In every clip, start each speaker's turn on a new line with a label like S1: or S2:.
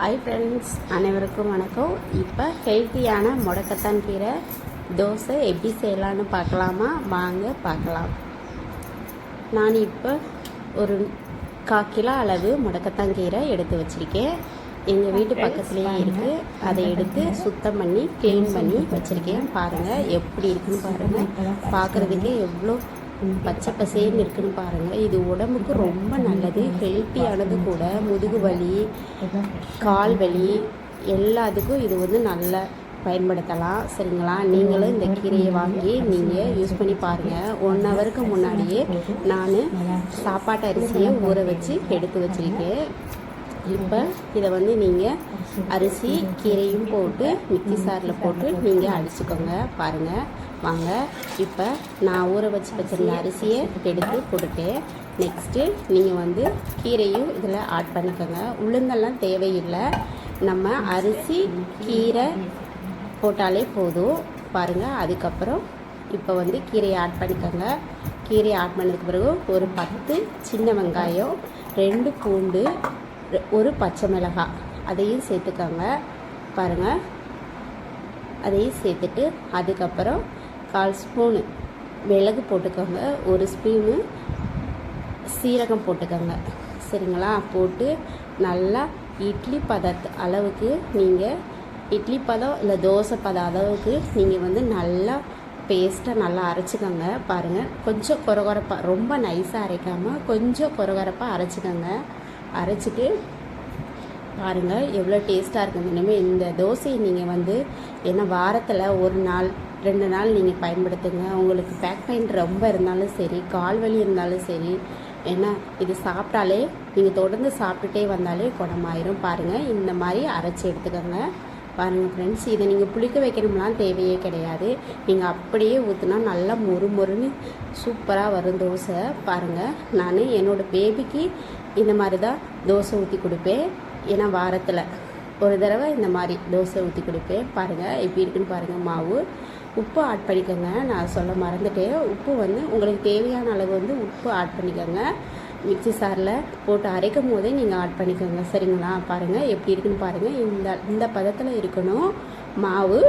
S1: Hi friends அனைவருக்கும் வணக்கம். இப்போ ஹெல்த்தியான முடக்கத்தான் கீரை தோசை எப்படி செய்யலான்னு பார்க்கலாமா? வாங்க பார்க்கலாம். நான் இப்போ ஒரு கா கிலோ அளவு முடக்கத்தான் கீரை எடுத்து வச்சுருக்கேன். எங்கள் வீட்டு பக்கத்துலேயே இருக்குது அதை எடுத்து சுத்தம் பண்ணி க்ளீன் பண்ணி வச்சுருக்கேன். பாருங்கள் எப்படி இருக்குன்னு பாருங்கள் பார்க்குறதுக்கே எவ்வளோ பச்சை பசேன்னு இருக்குன்னு பாருங்கள் இது உடம்புக்கு ரொம்ப நல்லது. ஹெல்த்தியானது கூட. முதுகு வலி கால் வலி எல்லாத்துக்கும் இது வந்து நல்ல பயன்படுத்தலாம். சரிங்களா? நீங்களும் இந்த கீரையை வாங்கி நீங்கள் யூஸ் பண்ணி பாருங்கள் ஒன் ஹவருக்கு முன்னாடியே நான் சாப்பாட்டு அரிசியை ஊற வச்சு எடுத்து வச்சுருக்கேன். இப்போ இதை வந்து நீங்கள் அரிசி கீரையும் போட்டு மிக்சி சாரில் போட்டு நீங்கள் அடிச்சுக்கோங்க. பாருங்கள் வாங்க இப்போ நான் ஊற வச்சு வச்சுருந்த அரிசியை எடுத்து போட்டுட்டேன் நெக்ஸ்ட்டு நீங்கள் வந்து கீரையும் இதில் ஆட் பண்ணிக்கோங்க. உளுந்தெல்லாம் தேவையில்லை. நம்ம அரிசி கீரை போட்டாலே போதும். பாருங்கள் அதுக்கப்புறம் இப்போ வந்து கீரையை ஆட் பண்ணிக்கோங்க. கீரையை ஆட் பண்ணதுக்கு பிறகு ஒரு பத்து சின்ன வெங்காயம் ரெண்டு பூண்டு ஒரு பச்சை மிளகாய். அதையும் சேர்த்துக்கோங்க. பாருங்கள் அதையும் சேர்த்துட்டு அதுக்கப்புறம் கால் ஸ்பூனு. மிளகு போட்டுக்கோங்க ஒரு ஸ்பூனு. சீரகம் போட்டுக்கோங்க. சரிங்களா? போட்டு நல்லா இட்லி பதத்து அளவுக்கு நீங்கள் இட்லி பதம் இல்லை தோசை பதம் அளவுக்கு நீங்கள் வந்து நல்லா பேஸ்ட்டாக நல்லா அரைச்சிக்கோங்க. பாருங்கள் கொஞ்சம் குறகுறப்பாக ரொம்ப நைஸாக அரைக்காமல் கொஞ்சம் குறகுறப்பாக அரைச்சிக்கோங்க. அரைச்சிட்டு பாருங்கள் எவ்வளோ டேஸ்ட்டாக இருக்குங்க இனிமேல் இந்த தோசையை நீங்கள் வந்து என்ன வாரத்தில் ஒரு நாள் ரெண்டு நாள் நீங்கள் பயன்படுத்துங்க. உங்களுக்கு பேக் பெயின் ரொம்ப இருந்தாலும் சரி கால் வலி இருந்தாலும் சரி ஏன்னா இது சாப்பிட்டாலே நீங்கள் தொடர்ந்து சாப்பிட்டுட்டே வந்தாலே குணமாயிரும். பாருங்கள் இந்த மாதிரி அரைச்சி எடுத்துக்கோங்க. பாருங்கள் ஃப்ரெண்ட்ஸ் இதை நீங்கள் புளிக்க வைக்கணும்லாம் தேவையே கிடையாது. நீங்கள் அப்படியே ஊற்றினா நல்லா மொறு மொறுன்னு சூப்பராக வரும் தோசை. பாருங்கள் நான் என்னோடய பேபிக்கு இந்த மாதிரி தான் தோசை ஊற்றி கொடுப்பேன். ஏன்னா வாரத்தில் ஒரு தடவை இந்த மாதிரி தோசை ஊற்றி கொடுப்பேன். பாருங்கள் எப்படி இருக்குன்னு பாருங்கள் மாவு. உப்பு ஆட் பண்ணிக்கோங்க. நான் சொல்ல மறந்துட்டேன். உப்பு வந்து உங்களுக்கு தேவையான அளவு வந்து உப்பு ஆட் பண்ணிக்கோங்க. மிக்சி சாரில் போட்டு அரைக்கும் போதே நீங்கள் ஆட் பண்ணிக்கோங்க. சரிங்களா? பாருங்கள் எப்படி இருக்குன்னு பாருங்கள் இந்த இந்த பதத்தில் இருக்கணும் மாவு.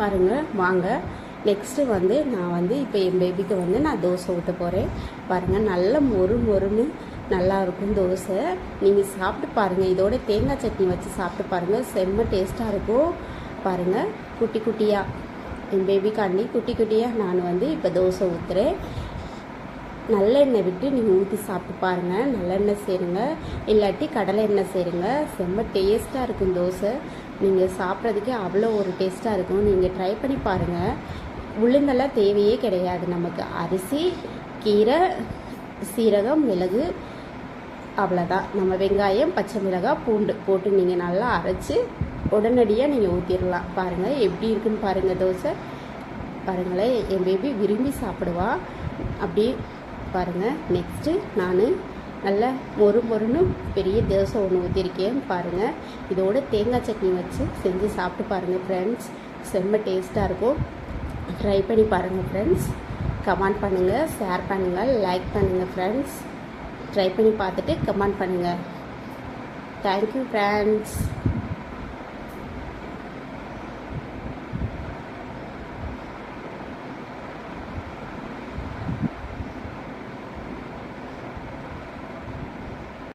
S1: பாருங்கள் வாங்க. நெக்ஸ்ட்டு வந்து நான் வந்து இப்போ என் பேபிக்கு வந்து நான் தோசை ஊற்ற போகிறேன் பாருங்கள் நல்ல மொறு மொறுன்னு நல்லா இருக்கும் தோசை. நீங்கள் சாப்பிட்டு பாருங்கள் இதோட தேங்காய் சட்னி வச்சு சாப்பிட்டு பாருங்கள் செம்ம டேஸ்ட்டாக இருக்கும். பாருங்கள் குட்டி குட்டியாக என் பேபிக்காண்டி குட்டி குட்டியாக நான் வந்து இப்போ தோசை ஊற்றுறேன் நல்லெண்ணெய் விட்டு நீங்கள் ஊற்றி சாப்பிட்டு பாருங்கள் நல்லெண்ணெய் சேருங்க. இல்லாட்டி கடலை எண்ணெய் சேருங்க. செம்ம டேஸ்ட்டாக இருக்கும் தோசை. நீங்கள் சாப்பிட்றதுக்கே அவ்வளோ ஒரு டேஸ்ட்டாக இருக்கும். நீங்கள் ட்ரை பண்ணி பாருங்கள் உளுந்தெல்லாம் தேவையே கிடையாது நமக்கு. அரிசி கீரை சீரகம் மிளகு அவ்வளோதான் நம்ம வெங்காயம் பச்சை மிளகாய் பூண்டு போட்டு நீங்கள் நல்லா அரைச்சி உடனடியாக நீங்கள் ஊற்றிடலாம் பாருங்கள் எப்படி இருக்குன்னு பாருங்கள் தோசை. பாருங்களேன் என் பேபி விரும்பி சாப்பிடுவா. அப்படி பாருங்கள் நெக்ஸ்ட்டு நான் நல்ல மொறு மொறுன்னு பெரிய தோசை ஒன்று ஊற்றிருக்கேன் பாருங்கள் இதோட தேங்காய் சட்னி வச்சு செஞ்சு சாப்பிட்டு பாருங்கள் ஃப்ரெண்ட்ஸ் செம்ம டேஸ்ட்டாக இருக்கும். ட்ரை பண்ணி பாருங்கள் ஃப்ரெண்ட்ஸ் கமெண்ட் பண்ணுங்கள் ஷேர் பண்ணுங்கள் லைக் பண்ணுங்கள் ஃப்ரெண்ட்ஸ் ட்ரை பண்ணி பார்த்துட்டு கமெண்ட் பண்ணுங்கள் தேங்க்யூ ஃப்ரெண்ட்ஸ்